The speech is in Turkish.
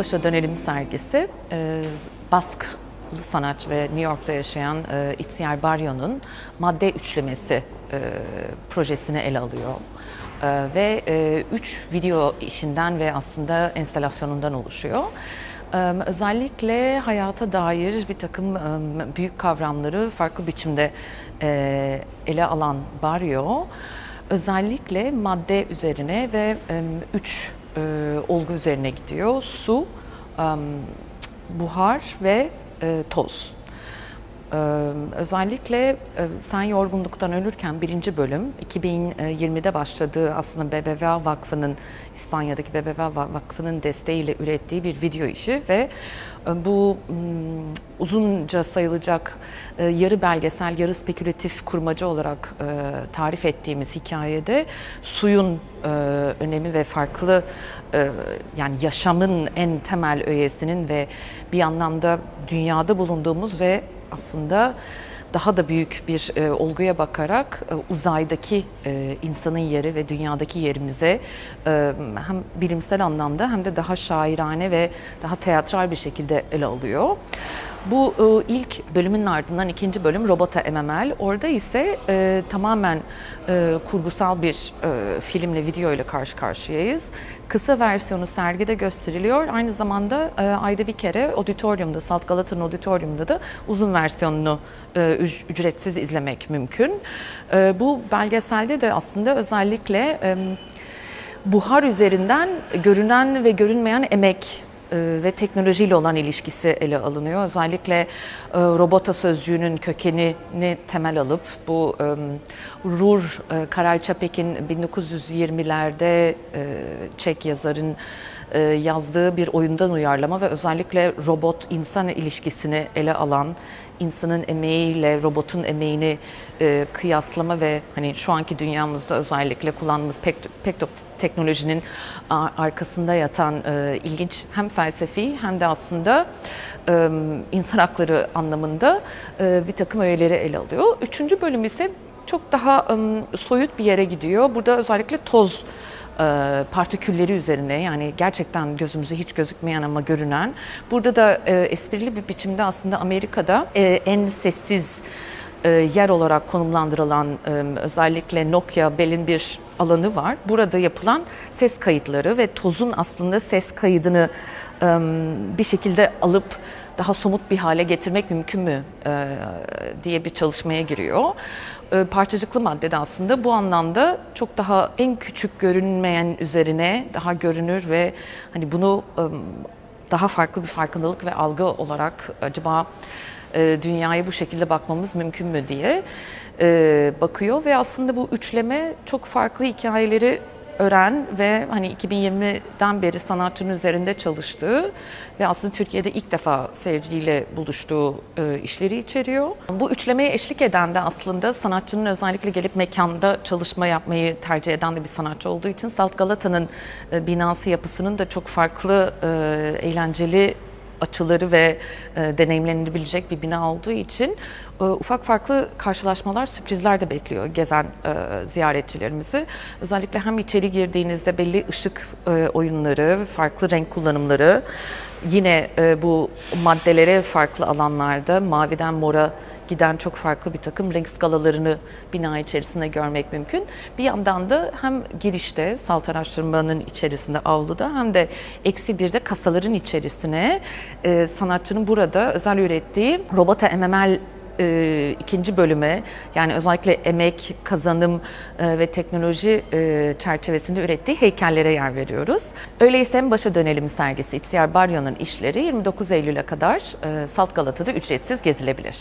Başa Dönelim sergisi e, Basklı sanatçı ve New York'ta yaşayan e, İhtiyar Baryo'nun madde üçlemesi e, projesini ele alıyor. E, ve e, üç video işinden ve aslında enstalasyonundan oluşuyor. E, özellikle hayata dair bir takım e, büyük kavramları farklı biçimde e, ele alan Baryo, özellikle madde üzerine ve e, üç e, olgu üzerine gidiyor. Su, buhar ve e, toz. Ee, özellikle e, Sen Yorgunluktan Ölürken birinci bölüm 2020'de başladığı aslında BBVA Vakfı'nın İspanya'daki BBVA Vakfı'nın desteğiyle ürettiği bir video işi ve e, bu mm, uzunca sayılacak e, yarı belgesel, yarı spekülatif kurmaca olarak e, tarif ettiğimiz hikayede suyun e, önemi ve farklı e, yani yaşamın en temel öğesinin ve bir anlamda dünyada bulunduğumuz ve aslında daha da büyük bir e, olguya bakarak e, uzaydaki e, insanın yeri ve dünyadaki yerimize e, hem bilimsel anlamda hem de daha şairane ve daha teatral bir şekilde ele alıyor. Bu e, ilk bölümün ardından ikinci bölüm Robota MML. Orada ise e, tamamen e, kurgusal bir e, filmle, video ile karşı karşıyayız. Kısa versiyonu sergide gösteriliyor. Aynı zamanda e, ayda bir kere auditoriumda, Salt Galata'nın auditoriumda da uzun versiyonunu e, üc- ücretsiz izlemek mümkün. E, bu belgeselde de aslında özellikle e, buhar üzerinden görünen ve görünmeyen emek ve teknolojiyle olan ilişkisi ele alınıyor. Özellikle e, robota sözcüğünün kökenini temel alıp bu e, Rur e, Karel Çapek'in 1920'lerde e, Çek yazarın e, yazdığı bir oyundan uyarlama ve özellikle robot insan ilişkisini ele alan insanın emeğiyle robotun emeğini e, kıyaslama ve hani şu anki dünyamızda özellikle kullandığımız pek pek çok teknolojinin arkasında yatan e, ilginç hem felsefi hem de aslında e, insan hakları anlamında e, bir takım öğeleri ele alıyor. Üçüncü bölüm ise çok daha e, soyut bir yere gidiyor. Burada özellikle toz e, partikülleri üzerine yani gerçekten gözümüze hiç gözükmeyen ama görünen. Burada da e, esprili bir biçimde aslında Amerika'da e, en sessiz e, yer olarak konumlandırılan e, özellikle Nokia Bell'in bir alanı var. Burada yapılan ses kayıtları ve tozun aslında ses kaydını bir şekilde alıp daha somut bir hale getirmek mümkün mü e, diye bir çalışmaya giriyor. E, parçacıklı madde de aslında bu anlamda çok daha en küçük görünmeyen üzerine daha görünür ve hani bunu daha farklı bir farkındalık ve algı olarak acaba e, dünyaya bu şekilde bakmamız mümkün mü diye e, bakıyor ve aslında bu üçleme çok farklı hikayeleri öğren ve hani 2020'den beri sanatçının üzerinde çalıştığı ve aslında Türkiye'de ilk defa seyirciyle buluştuğu e, işleri içeriyor. Bu üçlemeye eşlik eden de aslında sanatçının özellikle gelip mekanda çalışma yapmayı tercih eden de bir sanatçı olduğu için Salt Galata'nın e, binası yapısının da çok farklı e, eğlenceli açıları ve e, deneyimlenilebilecek bir bina olduğu için e, ufak farklı karşılaşmalar, sürprizler de bekliyor gezen e, ziyaretçilerimizi. Özellikle hem içeri girdiğinizde belli ışık e, oyunları, farklı renk kullanımları, yine e, bu maddelere farklı alanlarda maviden mora giden çok farklı bir takım renk skalalarını bina içerisinde görmek mümkün. Bir yandan da hem girişte salt araştırmanın içerisinde avluda hem de eksi birde kasaların içerisine e, sanatçının burada özel ürettiği robota MML e, ikinci bölüme yani özellikle emek, kazanım e, ve teknoloji e, çerçevesinde ürettiği heykellere yer veriyoruz. Öyleyse en başa dönelim sergisi İhtiyar Baryo'nun işleri 29 Eylül'e kadar e, Salt Galata'da ücretsiz gezilebilir.